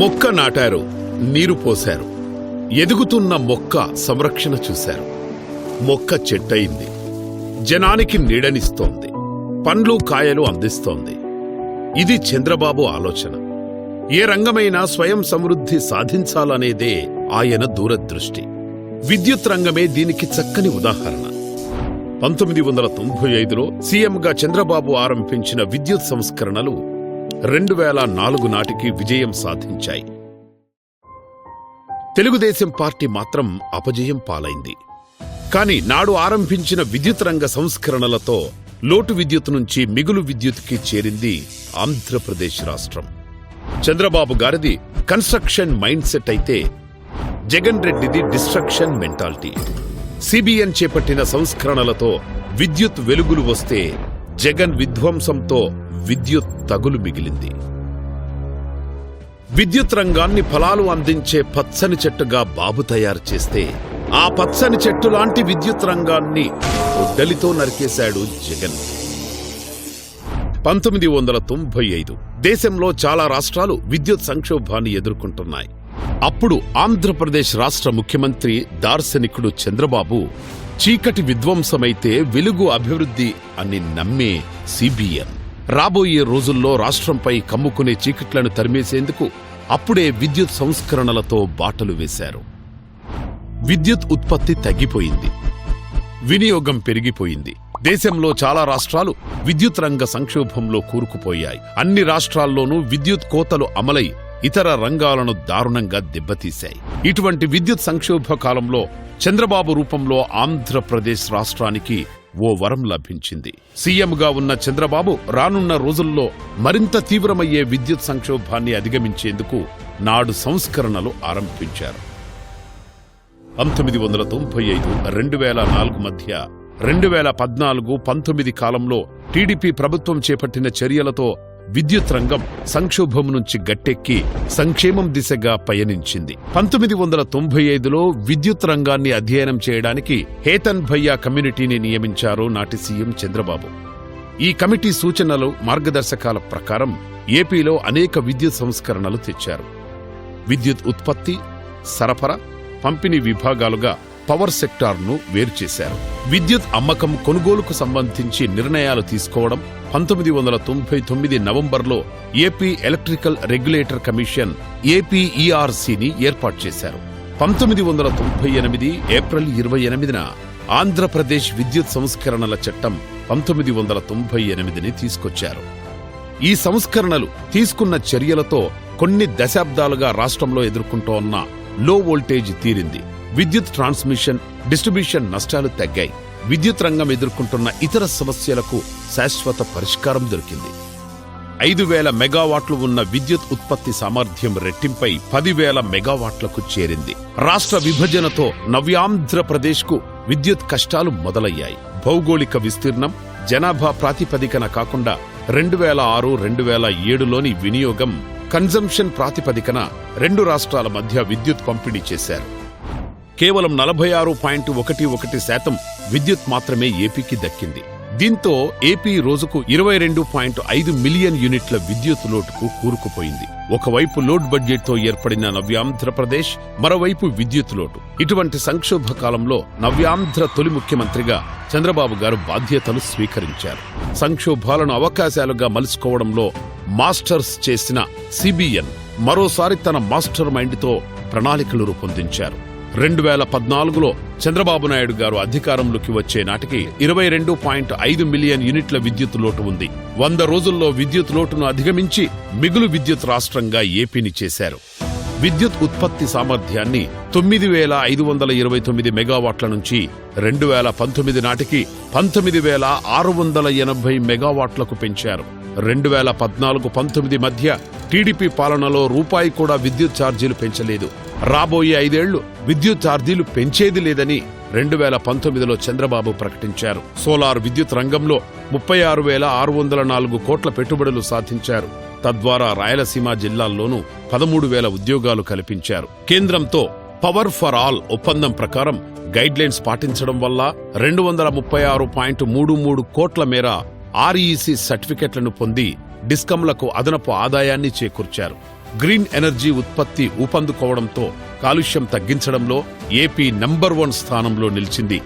మొక్క నాటారు నీరు పోశారు. ఎదుగుతున్న మొక్క సంరక్షణ చూశారు. మొక్క చెట్టయింది. జనానికి నీడనిస్తోంది. పండ్లు కాయలు అందిస్తోంది. ఇది చంద్రబాబు ఆలోచన. ఏ రంగమైనా స్వయం సమృద్ధి సాధించాలనేదే ఆయన దూరదృష్టి. విద్యుత్ రంగమే దీనికి చక్కని ఉదాహరణ. పంతొమ్మిది వందల తొంభై ఐదులో సీఎంగా చంద్రబాబు ఆరంభించిన విద్యుత్ సంస్కరణలు రెండు వేల నాలుగు నాటికి విజయం సాధించాయి. తెలుగుదేశం పార్టీ మాత్రం అపజయం పాలైంది. కాని నాడు ఆరంభించిన విద్యుత్ రంగ సంస్కరణలతో లోటు విద్యుత్ నుంచి మిగులు విద్యుత్కి చేరింది ఆంధ్రప్రదేశ్ రాష్ట్రం. చంద్రబాబు గారిది కన్స్ట్రక్షన్ మైండ్ సెట్ అయితే జగన్ రెడ్డిది డిస్ట్రక్షన్ మెంటాలిటీ. సిబిఎన్ చేపట్టిన సంస్కరణలతో విద్యుత్ వెలుగులు వస్తే జగన్ విధ్వంసంతో విద్యుత్ తగులు మిగిలింది. విద్యుత్ రంగాన్ని ఫలాలు అందించే పచ్చని చెట్టుగా బాబు తయారు చేస్తే ఆ పచ్చని చెట్టు లాంటి విద్యుత్ రంగాన్ని ఒడ్డలితో నరికేశాడు జగన్. పంతొమ్మిది వందల తొంభై ఐదు దేశంలో చాలా రాష్ట్రాలు విద్యుత్ సంక్షోభాన్ని ఎదుర్కొంటున్నాయి. అప్పుడు ఆంధ్రప్రదేశ్ రాష్ట్ర ముఖ్యమంత్రి దార్శనికుడు చంద్రబాబు చీకటి విధ్వంసమైతే వెలుగు అభివృద్ధి అని నమ్మే సిబిఎన్ రాబోయే రోజుల్లో రాష్ట్రంపై కమ్ముకునే చీకట్లను తరిమేసేందుకు అప్పుడే విద్యుత్ సంస్కరణలతో బాటలు వేశారు. విద్యుత్ ఉత్పత్తి తగ్గిపోయింది. వినియోగం పెరిగిపోయింది. దేశంలో చాలా రాష్ట్రాలు విద్యుత్ రంగ సంక్షోభంలో కూరుకుపోయాయి. అన్ని రాష్ట్రాల్లోనూ విద్యుత్ కోతలు అమలై ఇతర రంగాలను దారుణంగా దెబ్బతీశాయి. ఇటువంటి విద్యుత్ సంక్షోభ కాలంలో చంద్రబాబు రూపంలో ఆంధ్రప్రదేశ్ రాష్ట్రానికి ఓ వరం లభించింది. సీఎంగా ఉన్న చంద్రబాబు రానున్న రోజుల్లో మరింత తీవ్రమయ్యే విద్యుత్ సంక్షోభాన్ని అధిగమించేందుకు నాడు సంస్కరణలు ఆరంభించారు. పంతొమ్మిది వందల తొంభై ఐదు రెండు వేల నాలుగు మధ్య రెండు వేల పద్నాలుగు పంతొమ్మిది కాలంలో టీడీపీ ప్రభుత్వం చేపట్టిన చర్యలతో విద్యుత్ రంగం సంక్షోభం నుంచి గట్టెక్కి సంక్షేమం దిశగా పయనించింది. పంతొమ్మిది వందల తొంభై ఐదులో విద్యుత్ రంగాన్ని అధ్యయనం చేయడానికి హేతన్ భయ్యా కమ్యూనిటీని నియమించారు నాటి సీఎం చంద్రబాబు. ఈ కమిటీ సూచనలు మార్గదర్శకాల ప్రకారం ఏపీలో అనేక విద్యుత్ సంస్కరణలు తెచ్చారు. విద్యుత్ ఉత్పత్తి సరఫరా పంపిణీ విభాగాలుగా పవర్ సెక్టార్ను వేరు చేశారు. విద్యుత్ అమ్మకం కొనుగోలుకు సంబంధించి నిర్ణయాలు తీసుకోవడం పంతొమ్మిది వందల తొంభై తొమ్మిది నవంబర్లో ఏపీ ఎలక్ట్రికల్ రెగ్యులేటర్ కమిషన్ ఏపీఈఆర్సీని ఏర్పాటు చేశారు. పంతొమ్మిది వందల తొంభై ఎనిమిది ఏప్రిల్ ఇరవై ఎనిమిదిన ఆంధ్రప్రదేశ్ విద్యుత్ సంస్కరణల చట్టం పంతొమ్మిది వందల తొంభై ఎనిమిదిని తీసుకొచ్చారు. ఈ సంస్కరణలు తీసుకున్న చర్యలతో కొన్ని దశాబ్దాలుగా రాష్ట్రంలో ఎదుర్కొంటోన్న లో వోల్టేజ్ తీరింది. విద్యుత్ ట్రాన్స్మిషన్ డిస్ట్రిబ్యూషన్ నష్టాలు తగ్గాయి. విద్యుత్ రంగం ఎదుర్కొంటున్న ఇతర సమస్యలకు శాశ్వత పరిష్కారం దొరికింది. ఐదు వేల మెగావాట్లు ఉన్న విద్యుత్ ఉత్పత్తి సామర్థ్యం రెట్టింపై పదివేల మెగావాట్లకు చేరింది. రాష్ట్ర విభజనతో నవ్యాంధ్రప్రదేశ్కు విద్యుత్ కష్టాలు మొదలయ్యాయి. భౌగోళిక విస్తీర్ణం జనాభా ప్రాతిపదికన కాకుండా రెండు వేల ఆరు రెండు వేల ఏడులోని వినియోగం కన్జంప్షన్ ప్రాతిపదికన రెండు రాష్ట్రాల మధ్య విద్యుత్ పంపిణీ చేశారు. కేవలం నలభై ఆరు పాయింట్ ఒకటి ఒకటి శాతం విద్యుత్ మాత్రమే ఏపీకి దక్కింది. దీంతో ఏపీ రోజుకు ఇరవై రెండు పాయింట్ ఐదు మిలియన్ యూనిట్ల విద్యుత్ లోటుకు కూరుకుపోయింది. ఒకవైపు లోడ్ బడ్జెట్తో ఏర్పడిన నవ్యాంధ్రప్రదేశ్ మరోవైపు విద్యుత్ లోటు. ఇటువంటి సంక్షోభ కాలంలో నవ్యాంధ్ర తొలి ముఖ్యమంత్రిగా చంద్రబాబు గారు బాధ్యతలు స్వీకరించారు. సంక్షోభాలను అవకాశాలుగా మలుచుకోవడంలో మాస్టర్స్ చేసిన సిబిఎన్ మరోసారి తన మాస్టర్ మైండ్తో ప్రణాళికలు రూపొందించారు. రెండు వేల పద్నాలుగులో చంద్రబాబు నాయుడు గారు అధికారంలోకి వచ్చే నాటికి ఇరవై రెండు పాయింట్ ఐదు మిలియన్ యూనిట్ల విద్యుత్ లోటు ఉంది. వంద రోజుల్లో విద్యుత్ లోటును అధిగమించి మిగులు విద్యుత్ రాష్ట్రంగా ఏపీని చేశారు. విద్యుత్ ఉత్పత్తి సామర్థ్యాన్ని తొమ్మిది వేల ఐదు వందల ఇరవై తొమ్మిది మెగావాట్ల నుంచి రెండు వేల పంతొమ్మిది నాటికి పంతొమ్మిది వేల ఆరు వందల ఎనభై మెగావాట్లకు పెంచారు. రెండు వేల పద్నాలుగు పంతొమ్మిది మధ్య టీడీపీ పాలనలో రూపాయి కూడా విద్యుత్ ఛార్జీలు పెంచలేదు. రాబోయే ఐదేళ్ళు విద్యుత్ ఛార్జీలు పెంచేది లేదని రెండు వేల పంతొమ్మిదిలో చంద్రబాబు ప్రకటించారు. సోలార్ విద్యుత్ రంగంలో ముప్పై ఆరు వేల ఆరు వందల నాలుగు కోట్ల పెట్టుబడులు సాధించారు. తద్వారా రాయలసీమ జిల్లాల్లోనూ పదమూడు వేల ఉద్యోగాలు కల్పించారు. కేంద్రంతో పవర్ ఫర్ ఆల్ ఒప్పందం ప్రకారం గైడ్లైన్స్ పాటించడం వల్ల రెండు వందల ముప్పై ఆరు పాయింట్ మూడు మూడు కోట్ల మేర ఆర్ఈసీ సర్టిఫికెట్లను పొంది డిస్కంలకు అదనపు ఆదాయాన్ని చేకూర్చారు. గ్రీన్ ఎనర్జీ ఉత్పత్తి ఊపందుకోవడంతో కాలుష్యం తగ్గించడంలో ఏపీ నంబర్ వన్ స్థానంలో నిలిచింది.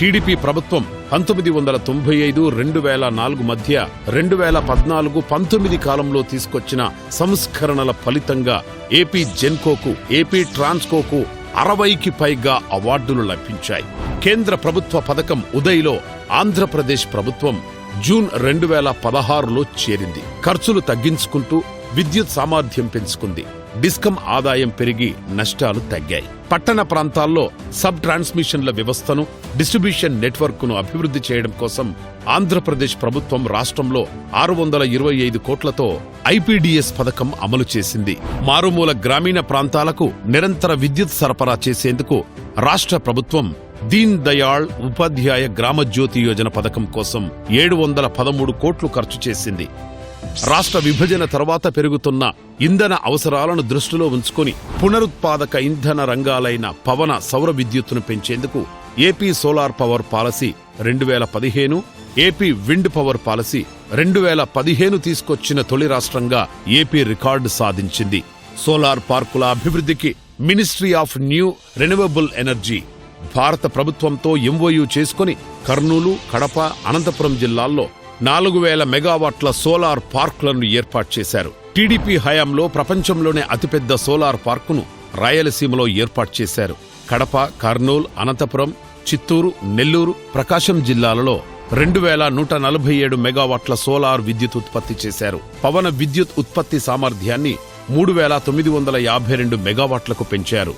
టీడీపీ ప్రభుత్వం పంతొమ్మిది వందల తొంభై ఐదు రెండు వేల నాలుగు మధ్య రెండు వేల పద్నాలుగు పంతొమ్మిది కాలంలో తీసుకొచ్చిన సంస్కరణల ఫలితంగా ఏపీ జెన్కోకు ఏపీ ట్రాన్స్కోకు అరవైకి పైగా అవార్డులు లభించాయి. కేంద్ర ప్రభుత్వ పథకం ఉదయ్లో ఆంధ్రప్రదేశ్ ప్రభుత్వం జూన్ రెండు వేల పదహారులో చేరింది. ఖర్చులు తగ్గించుకుంటూ విద్యుత్ సామర్థ్యం పెంచుకుంది. డిస్కమ్ ఆదాయం పెరిగి నష్టాలు తగ్గాయి. పట్టణ ప్రాంతాల్లో సబ్ ట్రాన్స్మిషన్ల వ్యవస్థను డిస్ట్రిబ్యూషన్ నెట్వర్క్ను అభివృద్ధి చేయడం కోసం ఆంధ్రప్రదేశ్ ప్రభుత్వం రాష్ట్రంలో ఆరు వందల ఇరవై ఐదు కోట్లతో ఐపీడీఎస్ పథకం అమలు చేసింది. మారుమూల గ్రామీణ ప్రాంతాలకు నిరంతర విద్యుత్ సరఫరా చేసేందుకు రాష్ట్ర ప్రభుత్వం దీన్ దయాళ్ ఉపాధ్యాయ గ్రామ జ్యోతి యోజన పథకం కోసం ఏడు వందల పదమూడు కోట్లు ఖర్చు చేసింది. రాష్ట్ర విభజన తర్వాత పెరుగుతున్న ఇంధన అవసరాలను దృష్టిలో ఉంచుకొని పునరుత్పాదక ఇంధన రంగాలైన పవన సౌర విద్యుత్తును పెంచేందుకు ఏపీ సోలార్ పవర్ పాలసీ రెండు వేల పదిహేను ఏపీ విండ్ పవర్ పాలసీ రెండు వేల పదిహేను తీసుకొచ్చిన తొలి రాష్ట్రంగా ఏపీ రికార్డు సాధించింది. సోలార్ పార్కుల అభివృద్ధికి ministry of new renewable energy భారత ప్రభుత్వంతో ఎంఓయూ చేసుకుని కర్నూలు కడప అనంతపురం జిల్లాల్లో నాలుగు వేల మెగావాట్ల సోలార్ పార్కులను ఏర్పాటు చేశారు. టీడీపీ హయాంలో ప్రపంచంలోనే అతిపెద్ద సోలార్ పార్కును రాయలసీమలో ఏర్పాటు చేశారు. కడప కర్నూలు అనంతపురం చిత్తూరు నెల్లూరు ప్రకాశం జిల్లాలలో రెండు వేల నూట నలభై ఏడు మెగావాట్ల సోలార్ విద్యుత్ ఉత్పత్తి చేశారు. పవన విద్యుత్ ఉత్పత్తి సామర్థ్యాన్ని మూడు వేల తొమ్మిది వందల యాభై రెండు మెగావాట్లకు పెంచారు.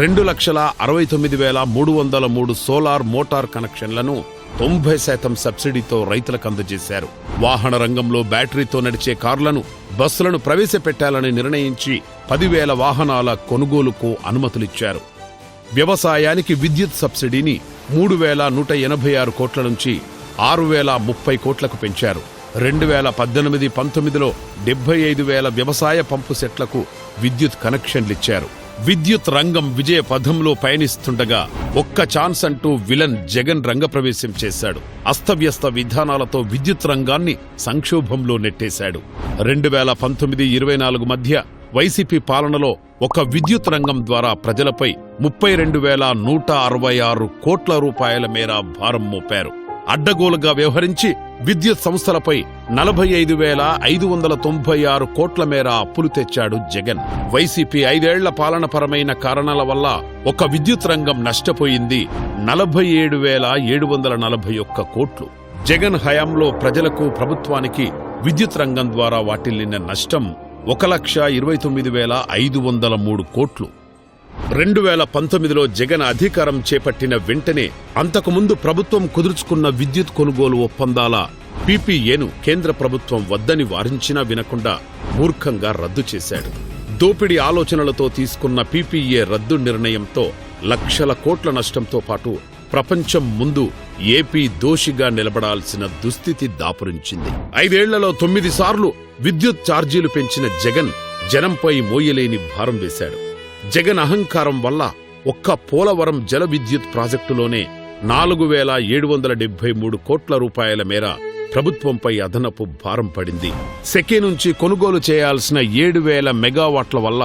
రెండు లక్షల అరవై తొమ్మిది వేల మూడు వందల మూడు సోలార్ మోటార్ కనెక్షన్లను తొంభై శాతం సబ్సిడీతో రైతులకు అందజేశారు. వాహన రంగంలో బ్యాటరీతో నడిచే కార్లను బస్సులను ప్రవేశపెట్టాలని నిర్ణయించి పదివేల వాహనాల కొనుగోలుకు అనుమతులిచ్చారు. వ్యవసాయానికి విద్యుత్ సబ్సిడీని మూడు వేల నూట ఎనభై ఆరు కోట్ల నుంచి ఆరు వేల ముప్పై కోట్లకు పెంచారు. రెండు వేల పద్దెనిమిది పంతొమ్మిదిలో డెబ్బై ఐదు వేల వ్యవసాయ పంపు సెట్లకు విద్యుత్ కనెక్షన్లిచ్చారు. విద్యుత్ రంగం విజయ పథంలో పయనిస్తుండగా ఒక్క ఛాన్స్ అంటూ విలన్ జగన్ రంగప్రవేశం చేశాడు. అస్తవ్యస్త విధానాలతో విద్యుత్ రంగాన్ని సంక్షోభంలో నెట్టేశాడు. రెండు వేల పంతొమ్మిది ఇరవై నాలుగు మధ్య వైసీపీ పాలనలో ఒక విద్యుత్ రంగం ద్వారా ప్రజలపై ముప్పై రెండు వేల నూట అరవై ఆరు కోట్ల రూపాయల మేర భారం మోపారు. అడ్డగోలుగా వ్యవహరించి విద్యుత్ సంస్థలపై నలభై ఐదు వేల ఐదు వందల తొంభై ఆరు కోట్ల మేర అప్పులు తెచ్చాడు జగన్. వైసీపీ ఐదేళ్ళ పాలనపరమైన కారణాల వల్ల ఒక విద్యుత్ రంగం నష్టపోయింది నలభై ఏడు వేల ఏడు వందల నలభై ఒక్క కోట్లు. జగన్ హయాంలో ప్రజలకు ప్రభుత్వానికి విద్యుత్ రంగం ద్వారా వాటిల్లిన నష్టం ఒక లక్ష ఇరవై తొమ్మిది వేల ఐదు వందల మూడు కోట్లు. రెండు వేల పంతొమ్మిదిలో జగన్ అధికారం చేపట్టిన వెంటనే అంతకుముందు ప్రభుత్వం కుదుర్చుకున్న విద్యుత్ కొనుగోలు ఒప్పందాల పీపీఏను కేంద్ర ప్రభుత్వం వద్దని వారించినా వినకుండా మూర్ఖంగా రద్దు చేశాడు. దోపిడీ ఆలోచనలతో తీసుకున్న పీపీఏ రద్దు నిర్ణయంతో లక్షల కోట్ల నష్టంతో పాటు ప్రపంచం ముందు ఏపీ దోషిగా నిలబడాల్సిన దుస్థితి దాపురించింది. ఐదేళ్ళలో తొమ్మిది సార్లు విద్యుత్ ఛార్జీలు పెంచిన జగన్ జనంపై మోయలేని భారం వేశాడు. జగన్ అహంకారం వల్ల ఒక్క పోలవరం జల విద్యుత్ ప్రాజెక్టులోనే నాలుగు వేల ఏడు వందల డెబ్బై మూడు కోట్ల రూపాయల మేర ప్రభుత్వంపై అదనపు భారం పడింది. సెకే నుంచి కొనుగోలు చేయాల్సిన ఏడు వేల మెగావాట్ల వల్ల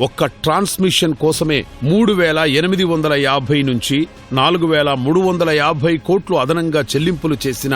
ఒక్క ట్రాన్స్మిషన్ కోసమే మూడు వేల ఎనిమిది వందల యాభై నుంచి నాలుగు వేల మూడు వందల యాభై కోట్లు అదనంగా చెల్లింపులు చేసిన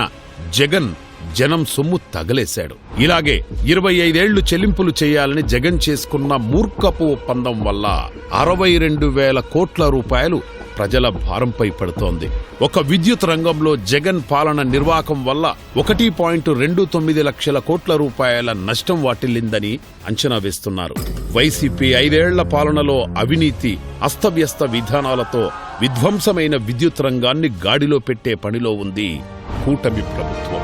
జగన్ జనం సొమ్ము తగలేశాడు. ఇలాగే ఇరవై ఐదేళ్ళు చెల్లింపులు చేయాలని జగన్ చేసుకున్న మూర్ఖపు ఒప్పందం వల్ల అరవై రెండు వేల కోట్ల రూపాయలు ప్రజల భారంపై పడుతోంది. ఒక విద్యుత్ రంగంలో జగన్ పాలన నిర్వాహకం వల్ల ఒకటి పాయింట్ రెండు తొమ్మిది లక్షల కోట్ల రూపాయల నష్టం వాటిల్లిందని అంచనా వేస్తున్నారు. వైసీపీ ఐదేళ్ళ పాలనలో అవినీతి అస్తవ్యస్త విధానాలతో విధ్వంసమైన విద్యుత్ రంగాన్ని గాడిలో పెట్టే పనిలో ఉంది కూటమి ప్రభుత్వం.